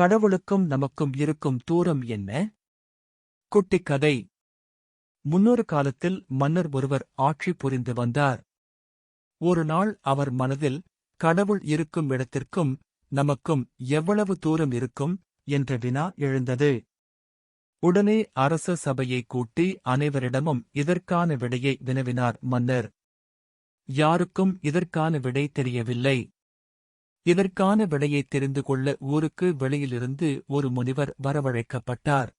கடவுளுக்கும் நமக்கும் இருக்கும் தூரம் என்ன? குட்டிக் கதை முன்னொரு காலத்தில் மன்னர் ஒருவர் ஆட்சி புரிந்து வந்தார். ஒரு நாள் அவர் மனதில் கடவுள் இருக்கும் இடத்திற்கும் நமக்கும் எவ்வளவு தூரம் இருக்கும்? என்ற வினா எழுந்தது. உடனே அரச சபையை கூட்டி அனைவரிடமும் இதற்கான விடையை வினவினார் மன்னர். யாருக்கும் இதற்கான விடை தெரியவில்லை. இதற்கான விடையை தெரிந்து கொள்ள ஊருக்கு வெளியிலிருந்து ஒரு முனிவர் வரவழைக்கப்பட்டார்.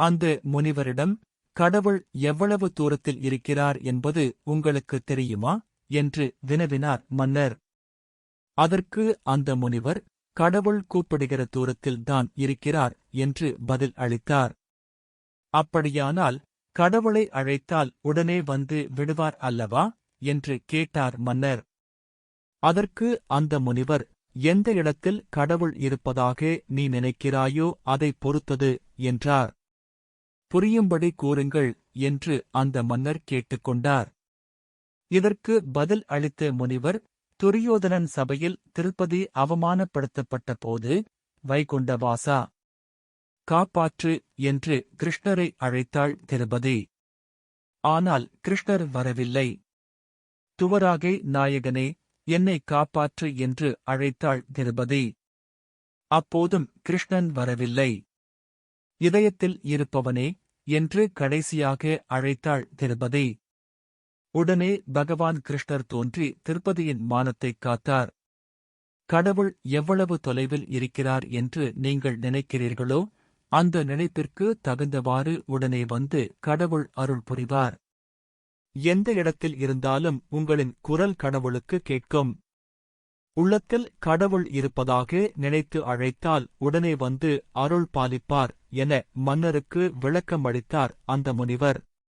அந்த முனிவரிடம் கடவுள் எவ்வளவு தூரத்தில் இருக்கிறார் என்பது உங்களுக்கு தெரியுமா? என்று வினவினார் மன்னர். அதற்கு அந்த முனிவர் கடவுள் கூப்பிடுகிற தூரத்தில் தான் இருக்கிறார் என்று பதில் அளித்தார். அப்படியானால் கடவுளை அழைத்தால் உடனே வந்து விடுவார் அல்லவா? என்று கேட்டார் மன்னர். அதற்கு அந்த முனிவர் எந்த இடத்தில் கடவுள் இருப்பதாக நீ நினைக்கிறாயோ அதைப் பொறுத்தது என்றார். புரியும்படி கூறுங்கள் என்று அந்த மன்னர் கேட்டுக்கொண்டார் இதற்கு பதில் அளித்த முனிவர் துரியோதனன் சபையில் திருப்பதி அவமானப்படுத்தப்பட்ட போது வைகுண்டவாசா காப்பாற்று என்று கிருஷ்ணரை அழைத்தாள் திருபதி ஆனால் கிருஷ்ணர் வரவில்லை. துவராகை நாயகனே என்னை காப்பாற்று என்று அழைத்தாள் திருபதி அப்போதும் கிருஷ்ணன் வரவில்லை. இதயத்தில் இருப்பவனே என்று கடைசியாக அழைத்தாள் திருபதி உடனே பகவான் கிருஷ்ணர் தோன்றி திருப்பதியின் மானத்தைக் காத்தார். கடவுள் எவ்வளவு தொலைவில் இருக்கிறார் என்று நீங்கள் நினைக்கிறீர்களோ அந்த நினைப்பிற்கு தகுந்தவாறு உடனே வந்து கடவுள் அருள் புரிவார். எந்த இடத்தில் இருந்தாலும் உங்களின் குரல் கடவுளுக்கு கேட்கும். உள்ளத்தில் கடவுள் இருப்பதாக நினைத்து அழைத்தால் உடனே வந்து அருள் பாலிப்பார் என மன்னருக்கு விளக்கமளித்தார் அந்த முனிவர்.